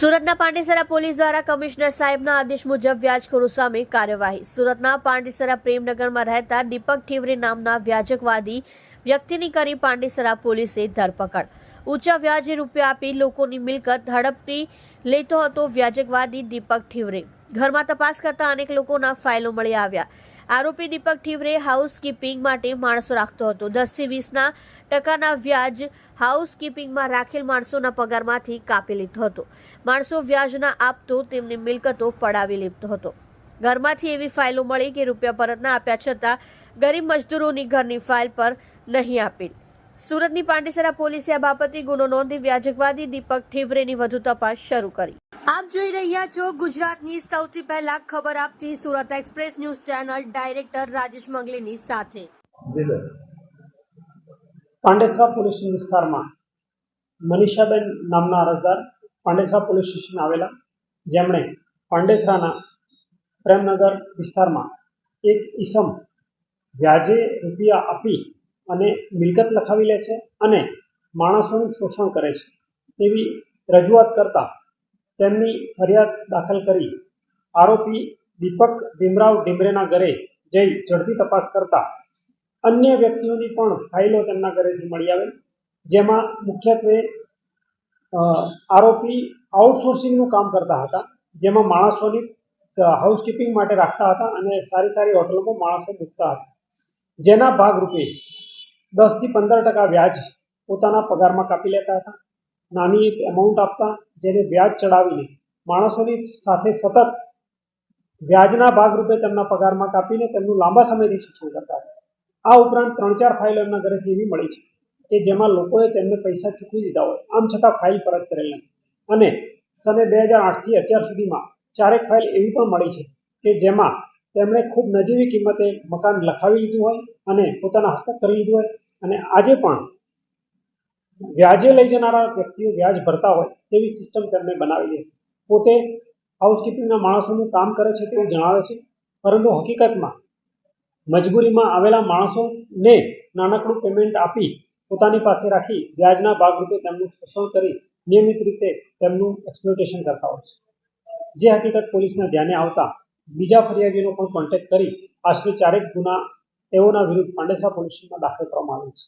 સુરતના પાંડેસરા પોલીસ દ્વારા કમિશનર સાહેબના આદેશ મુજબ વ્યાજખોરો સામે કાર્યવાહી. સુરતના પાંડેસરા પ્રેમનગરમાં રહેતા દીપક ઠીવરી નામના વ્યાજકવાદી વ્યક્તિની કરી પાંડેસરા પોલીસે ધરપકડ. ઊંચા વ્યાજે રૂપિયા આપી લોકોની મિલકત હડપતી લેતો હતો વ્યાજકવાદી દીપક ઠીવરે. ઘરમાં તપાસ કરતા અનેક લોકોના ફાઇલો મળી આવ્યા. આરોપી દીપક ઠીવરે હાઉસકીપિંગ માટે માણસો રાખતો હતો. દસથી વીસના ટકાના વ્યાજ હાઉસકીપિંગમાં રાખેલ માણસોના પગારમાંથી કાપી લીધો હતો. માણસો વ્યાજ ના આપતો, તેમની મિલકતો પડાવી લીધો હતો. ઘરમાંથી એવી ફાઇલો મળી કે રૂપિયા પરત ના આપ્યા છતાં ગરીબ મજદૂરોની ઘરની ફાઇલ પર નહીં આપેલ સુરતની પાંડેસરા પોલીસે આ બાબતે ગુનો નોંધી વ્યાજકવાદી દીપક ઠેવરેની વધુ તપાસ શરૂ કરી. આપ જોઈ રહ્યા છો ગુજરાતની સૌથી પહેલા ખબર આપતી Surat express news channel director Rajesh મંગલીની સાથે. પાંડેસરા પોલીસ વિસ્તારમાં મનીષાબેન નામના અરજદાર પાંડેસરા પોલીસ સ્ટેશન આવેલા. જેમણે પાંડેસરાના પ્રેમનગર વિસ્તારમાં એક ઈસમ વ્યાજે રૂપિયા આપી અને મિલકત લખાવી લે છે અને માણસોનું શોષણ કરે છે. તેવી રજૂઆત કરતા તેમની ફરિયાદ દાખલ કરી આરોપી દીપક ભીમરાવ ઢીમરેના ઘરે જઈ ઝડપી તપાસ કરતા અન્ય વ્યક્તિઓની પણ ફાઇલો તેમના ઘરેથી મળી આવે, જેમાં મુખ્યત્વે આરોપી આઉટસોર્સિંગનું કામ કરતા હતા, જેમાં માણસોની હાઉસકીપિંગ માટે રાખતા હતા અને સારી સારી હોટલોમાં માણસો મૂકતા હતા. જેના ભાગરૂપે દસથી પંદર ટકા વ્યાજ પોતાના પગારમાં કાપી લેતા હતા. નાની એક એમાઉન્ટ આપતા જેને વ્યાજ ચડાવીને માણસોની સાથે સતત વ્યાજના ભાગરૂપે તેમના પગારમાં કાપીને તેમનું લાંબા સમયથી શોષણ કરતા હતા. આ ઉપરાંત ત્રણ ચાર ફાઇલો એમના ઘરેથી એવી મળી છે કે જેમાં લોકોએ તેમને પૈસા ચૂકવી દીધા હોય. આમ છતાં ફાઇલ પરત કરેલ નથી. અને સને બે હજાર આઠથી અત્યાર સુધીમાં ચારેક ફાઇલ એવી પણ મળી છે કે જેમાં તેમણે ખૂબ નજીવી કિંમતે મકાન લખાવી લીધું હોય અને પોતાના હસ્તક કરી લીધું હોય અને આજે પણ વ્યાજે લઈ જનારા વ્યક્તિઓ વ્યાજ ભરતા હોય તેવી સિસ્ટમ તેમણે બનાવેલી હતી. પોતે હાઉસકીપિંગના માણસોનું કામ કરે છે તેવું જણાવે છે. પરંતુ હકીકતમાં મજબૂરીમાં આવેલા માણસોને નાનકડું પેમેન્ટ આપી પોતાની પાસે રાખી વ્યાજના ભાગરૂપે તેમનું શોષણ કરી નિયમિત રીતે તેમનું એક્સપ્લોટેશન કરતા હોય છે. જે હકીકત પોલીસના ધ્યાને આવતા બીજા ફરિયાદીનો પણ કોન્ટેક્ટ કરી આશરે ચારેક ગુના તેઓના વિરુદ્ધ પાંડેસરા પોલીસ સ્ટેશનમાં દાખલ કરવામાં આવ્યો છે.